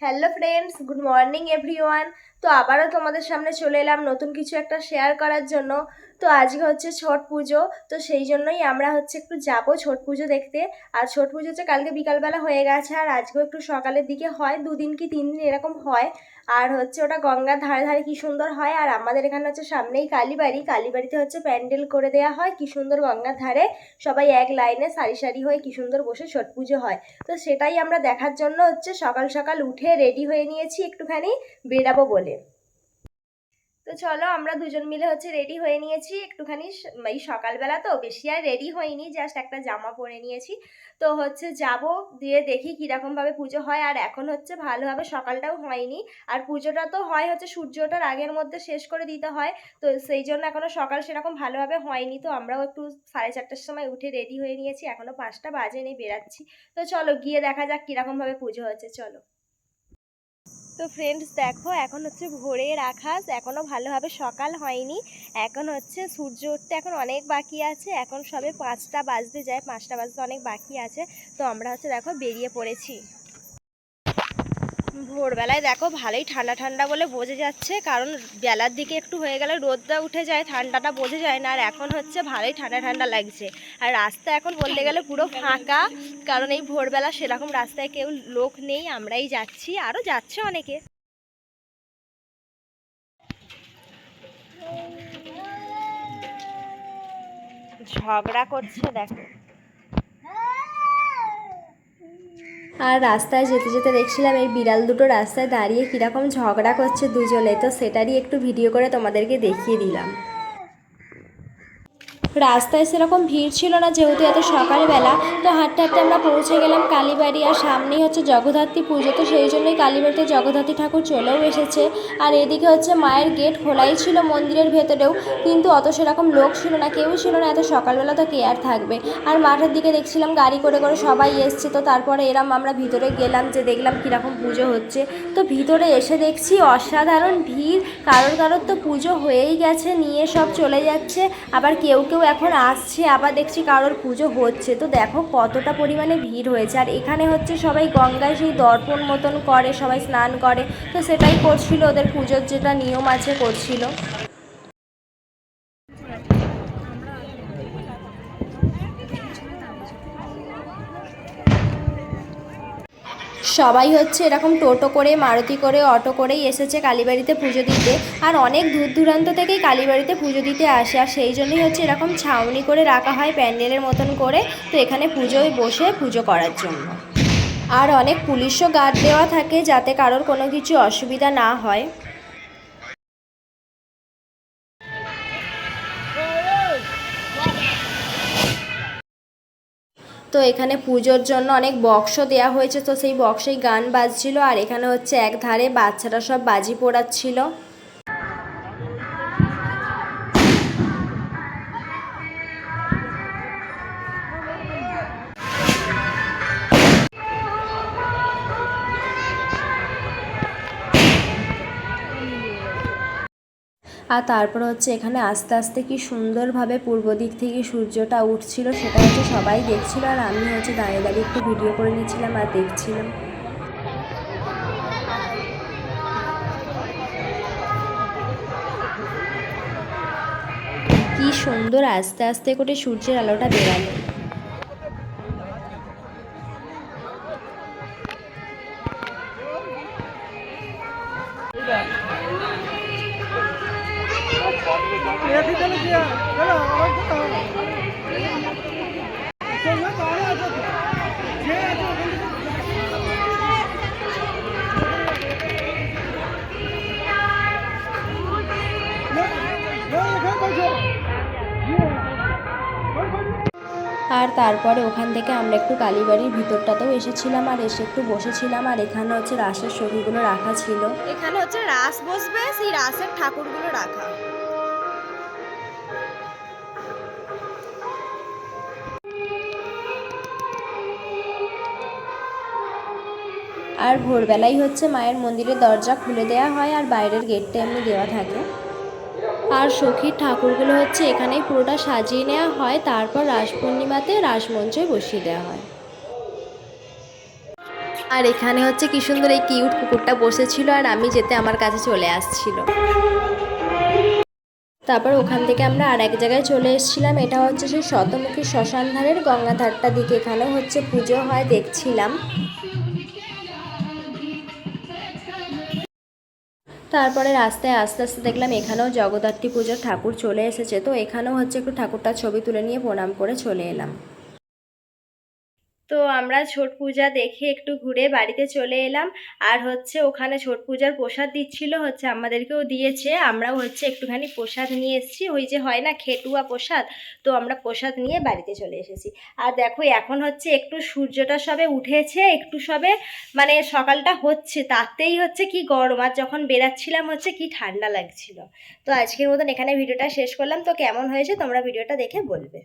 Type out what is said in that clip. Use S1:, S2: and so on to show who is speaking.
S1: Hello friends good morning everyone তো আবারও তোমাদের সামনে চলে এলাম নতুন কিছু একটা শেয়ার করার জন্য। তো আজকে হচ্ছে ছট পুজো, তো সেই জন্যই আমরা হচ্ছে একটু যাব ছট পুজো দেখতে। আর ছট পুজো হচ্ছে কালকে বিকালবেলা হয়ে গেছে, আর আজকেও একটু সকালের দিকে হয়, দুদিন কি তিন দিন এরকম হয়। আর হচ্ছে ওটা গঙ্গার ধারে ধারে কি সুন্দর হয়, আর আমাদের এখানে হচ্ছে সামনেই কালীবাড়ি, কালীবাড়িতে হচ্ছে প্যান্ডেল করে দেওয়া হয়, কি সুন্দর গঙ্গার ধারে। সবাই এক লাইনে সারি সারি হয়ে কি সুন্দর বসে ছট পুজো হয়। তো সেটাই আমরা দেখার জন্য হচ্ছে সকাল সকাল উঠে রেডি হয়ে নিয়েছি, একটুখানি বেরাবো বলে। তো চলো আমরা দুজন মিলে হচ্ছে রেডি হয়ে নিয়েছি একটুখানি এই সকালবেলা তো বেশি আর রেডি হয়নি জাস্ট একটা জামা পরে নিয়েছি। তো হচ্ছে যাব দিয়ে দেখি কীরকমভাবে পুজো হয়। আর এখন হচ্ছে ভালোভাবে সকালটাও হয়নি। আর পুজোটা তো হয় হচ্ছে সূর্যটার আগের মধ্যে শেষ করে দিতে হয়। তো সেই জন্য এখনও সকাল সেরকম ভালোভাবে হয়নি। তো আমরাও একটু সাড়ে চারটার সময় উঠে রেডি হয়ে নিয়েছি। এখনও পাঁচটা বাজে নেই বেরাচ্ছি। তো চলো গিয়ে দেখা যাক কীরকমভাবে পুজো হচ্ছে। চলো। তো ফ্রেন্ডস দেখো, এখন হচ্ছে ভোরের আকাশ এখনও ভালোভাবে সকাল হয়নি। এখন হচ্ছে সূর্য উঠতে এখন অনেক বাকি আছে। এখন সবে পাঁচটা বাজতে যায়, পাঁচটা বাজতে অনেক বাকি আছে। তো আমরা হচ্ছে, দেখো, বেরিয়ে পড়েছি। ভোরবেলায় দেখো ভালোই ঠান্ডা ঠান্ডা বলে বোঝে যাচ্ছে, কারণ বেলার দিকে একটু হয়ে গেলে রোদটা উঠে যায়, ঠান্ডাটা বোঝা যায় না, আর এখন হচ্ছে ভালোই ঠান্ডা ঠান্ডা লাগছে। আর রাস্তা এখন বলতে গেলে পুরো ফাঁকা, কারণ এই ভোরবেলা সেরকম রাস্তায় কেউ লোক নেই, আমরাই যাচ্ছি, আরও যাচ্ছে অনেকে। ঝগড়া করছে, দেখো। আর রাস্তায় যেতে যেতে দেখছিলাম এই বিড়াল দুটো রাস্তায় দাঁড়িয়ে কীরকম ঝগড়া করছে দুজনে, তো সেটারই একটু ভিডিও করে তোমাদেরকে দেখিয়ে দিলাম। রাস্তায় সেরকম ভিড় ছিল না যেহেতু এত সকালবেলা, তো হাঁটতে হাঁটতে আমরা পৌঁছে গেলাম কালীবাড়ি আর সামনেই হচ্ছে জগদ্ধাত্রী পুজো, তো সেই জন্যই কালীবাড়িতে জগদ্ধাত্রী ঠাকুর চলেও এসেছে। আর এদিকে হচ্ছে মায়ের গেট খোলাই ছিল মন্দিরের ভেতরেও, কিন্তু অত সেরকম লোক ছিল না, কেউ ছিল না, এত সকালবেলা তো কে আর থাকবে। আর মাঠের দিকে দেখছিলাম গাড়ি করে করে সবাই এসছে, তো তারপরে এরম আমরা ভিতরে গেলাম যে দেখলাম কীরকম পুজো হচ্ছে। তো ভিতরে এসে দেখছি অসাধারণ ভিড়, কারোর কারোর তো পুজো হয়েই গেছে, নিয়ে সব চলে যাচ্ছে, আবার কেউ কেউ এখন আসছে, আবার দেখছি কারোর পুজো হচ্ছে। তো দেখো কতটা পরিমাণে ভিড় হয়েছে। আর এখানে হচ্ছে সবাই গঙ্গায় সেই দর্পণ মতন করে, সবাই স্নান করে। তো সেটাই করছিল, ওদের পুজোর যেটা নিয়ম আছে করছিল। সবাই হচ্ছে এরকম টোটো করে, মারুতি করে, অটো করেই এসেছে কালীবাড়িতে পুজো দিতে। আর অনেক দূর দূরান্ত থেকেই কালীবাড়িতে পুজো দিতে আসে। আর সেই জন্যই হচ্ছে এরকম ছাউনি করে রাখা হয় প্যান্ডেলের মতন করে, তো এখানে পুজোয় বসে পুজো করার জন্য। আর অনেক পুলিশও গার্ড দেওয়া থাকে যাতে কারোর কোনো কিছু অসুবিধা না হয়। তো এখানে পুজোর জন্য অনেক বক্সও দেওয়া হয়েছে। তো সেই বক্সেই গান বাজছিল আর এখানে হচ্ছে এক ধারে বাচ্চারা সব বাজি পোড়াচ্ছিল। আর তারপর হচ্ছে এখানে আস্তে আস্তে কি সুন্দরভাবে পূর্ব দিক থেকে সূর্যটা উঠছিল, সেটা হচ্ছে সবাই দেখছিল আর আমি হচ্ছে দাঁড়িয়ে দাঁড়িয়ে একটু ভিডিও করে নিয়েছিলাম আর দেখছিলাম। কি সুন্দর আস্তে আস্তে করে সূর্যের আলোটা বেরালো। আর তারপরে ওখান থেকে আমরা একটু কালীবাড়ির ভিতরটাতেও এসেছিলাম আর এসে একটু বসেছিলাম। আর এখানে হচ্ছে রাসের ছবিগুলো রাখা ছিল। এখানে হচ্ছে রাস বসবে, সেই রাসের ঠাকুরগুলো রাখা। আর ভোরবেলাই হচ্ছে মায়ের মন্দিরের দরজা খুলে দেওয়া হয় আর বাইরের গেটটা এমনি দেওয়া থাকে। আর সখীর ঠাকুরগুলো হচ্ছে এখানেই পুরোটা সাজিয়ে নেওয়া হয়, তারপর রাস পূর্ণিমাতে রাসমঞ্চে বসিয়ে দেওয়া হয়। আর এখানে হচ্ছে কি সুন্দর এই কিউট কুকুরটা বসেছিল আর আমি যেতে আমার কাছে চলে আসছিল। তারপর ওখান থেকে আমরা আর এক জায়গায় চলে এসেছিলাম, এটা হচ্ছে সেই শতমুখী শ্মশান ধারের গঙ্গাধারটা দিকে। এখানেও হচ্ছে পুজো হয়, দেখছিলাম। তারপরে রাস্তায় আস্তে আস্তে দেখলাম এখানেও জগদ্ধাত্রী পুজোর ঠাকুর চলে এসেছে। তো এখানেও হচ্ছে একটু ঠাকুরটার ছবি তুলে নিয়ে প্রণাম করে চলে এলাম। তো আমরা ছট পূজা দেখে একটু ঘুরে বাড়িতে চলে এলাম। আর হচ্ছে ওখানে ছট পূজার প্রসাদ দিচ্ছিল, হচ্ছে আমাদেরকেও দিয়েছে। আমরাও হচ্ছে একটুখানি প্রসাদ নিয়ে এসেছি। ওই যে হয় না খেটুয়া প্রসাদ? তো আমরা প্রসাদ নিয়ে বাড়িতে চলে এসেছি। আর দেখো, এখন হচ্ছে একটু সূর্যটা সবে উঠেছে, একটু সবে মানে সকালটা হচ্ছে, তাতেই হচ্ছে কি গরম। আর যখন বেরাচ্ছিলাম হচ্ছে কি ঠান্ডা লাগছিল। তো আজকের মতন এখানে ভিডিওটা শেষ করলাম। তো কেমন হয়েছে তোমরা ভিডিওটা দেখে বলবে।